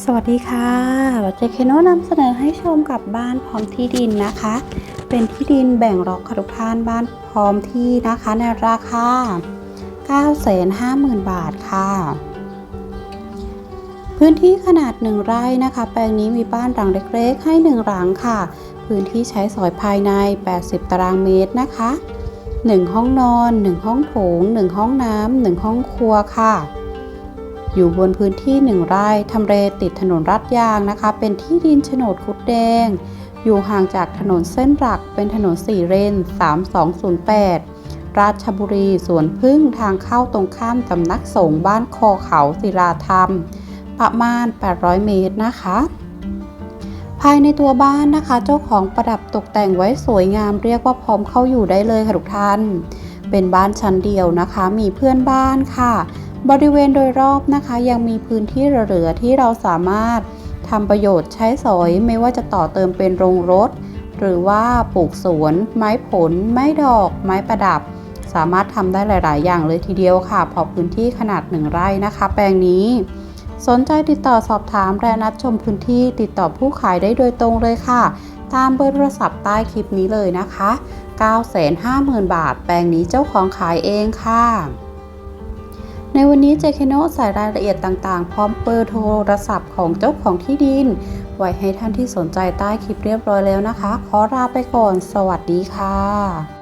สวัสดีค่ะเจเคโนนำเสนอให้ชมกับบ้านพร้อมที่ดินนะคะ เป็นที่ดินแบ่งรอกคารุพานบ้านพร้อมที่นะคะในราคา 950,000 บาทค่ะ พื้นที่ขนาด 1 ไร่นะคะ แปลงนี้มีบ้านหลังเล็กๆ ให้ 1 หลังค่ะ พื้นที่ใช้สอยภายใน 80 ตารางเมตรนะคะ 1 ห้องนอน 1 ห้องโถง 1 ห้องน้ำ 1 ห้องครัวค่ะ อยู่บนพื้นที่ 1 ไร่ทำเลติดถนนรัดยางนะคะ เป็นที่ดินโฉนดคุดแดง อยู่ห่างจากถนนเส้นหลักเป็นถนน4เลน3208 ราชบุรีสวนพึ่งทางเข้าตรงข้ามสำนักสงฆ์บ้านคอเขาศิลาธรรม ประมาณ 800 เมตรนะคะ ภายในตัวบ้านนะคะ เจ้าของประดับตกแต่งไว้สวยงามเรียกว่าพร้อมเข้าอยู่ได้เลยค่ะทุกท่าน เป็นบ้านชั้นเดียวนะคะ มีเพื่อนบ้านค่ะ บริเวณโดยรอบนะคะยังมีพื้นที่เหลือที่เราสามารถทำประโยชน์ใช้สอยไม่ว่าจะต่อเติมเป็นโรงรถ หรือว่าปลูกสวน ไม้ผล ไม้ดอก ไม้ประดับ สามารถทำได้หลาย ๆ อย่างเลยทีเดียวค่ะพอพื้นที่ขนาดหนึ่งไร่นะคะ แปลงนี้ สนใจติดต่อสอบถามและนัดชมพื้นที่ติดต่อผู้ขายได้โดยตรงเลยค่ะ ตามเบอร์โทรศัพท์ใต้คลิปนี้เลยนะคะ 950,000 บาท แปลงนี้เจ้าของขายเองค่ะ ในวันนี้เจคโนใส่รายละเอียดต่างๆ พร้อมเบอร์โทรศัพท์ของเจ้าของที่ดิน ไว้ให้ท่านที่สนใจใต้คลิปเรียบร้อยแล้วนะคะ ขอลาไปก่อน สวัสดีค่ะ